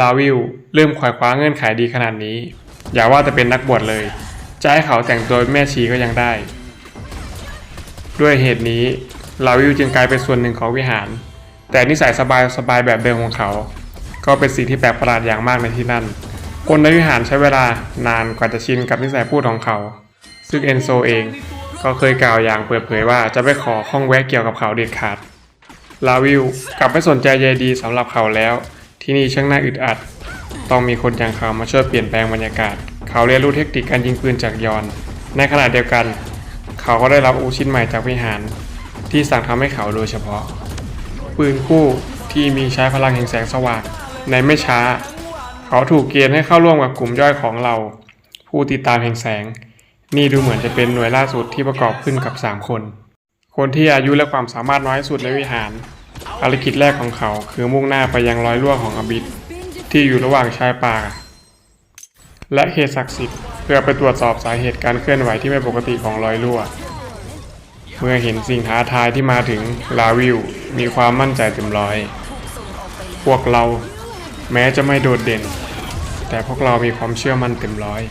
ลาวิลเริ่มขวายคว้าเงื่อนไขดีขนาดนี้ อย่าว่าแต่เป็นนักบวชเลย จะให้เขาแต่งตัวแม่ชีก็ยังได้ ด้วยเหตุนี้ลาวิลจึงกลายเป็นส่วนหนึ่งของวิหาร แต่นิสัยสบายๆแบบเดิมของเขา ก็เป็นสิ่งที่แปลกประหลาดอย่างมากในที่นั่น คนในวิหารใช้เวลานานกว่าจะชินกับนิสัยพูดของเขา ซึ่งเอนโซเองก็เคยกล่าวอย่างเปิดเผยว่าจะไม่ขอข้องแวะเกี่ยวกับเขาเด็ดขาด ลาวิลกลับไม่สนใจใยดีสำหรับเขาแล้ว ที่นี่ช่างน่าอึดอัด ต้องมีคนอย่างเขามาช่วยเปลี่ยนแปลงบรรยากาศ เขาเรียนรู้เทคนิคการยิงปืนจากยอน ในขณะเดียวกัน เขาก็ได้รับอาวุธชิ้นใหม่จากวิหาร ที่สั่งทำให้เขาโดยเฉพาะ ปืนคู่ที่มีใช้พลังแห่งแสงสว่างในไม่ช้า เขาถูกเกณฑ์ให้เข้าร่วมกับกลุ่มย่อยของเรา ผู้ติดตามแห่งแสง นี่ดูเหมือนจะเป็นหน่วยล่าสุดที่ประกอบขึ้นกับ 3 คน คนที่อายุและความสามารถน้อยสุดในวิหาร ภารกิจแรกของเขาคือมุ่งหน้าไปยังรอยรั่วของอบิดที่อยู่ระหว่างชายป่า และเขตศักดิ์สิทธิ์เพื่อไปตรวจสอบสาเหตุการเคลื่อนไหวที่ไม่ปกติของรอยรั่ว เมื่อเห็นสิ่งท้าทายที่มาถึงลาวิลมีความมั่นใจเต็มร้อย พวกเราแม้จะไม่โดดเด่น แต่พวกเรามีความเชื่อมั่นเต็มร้อย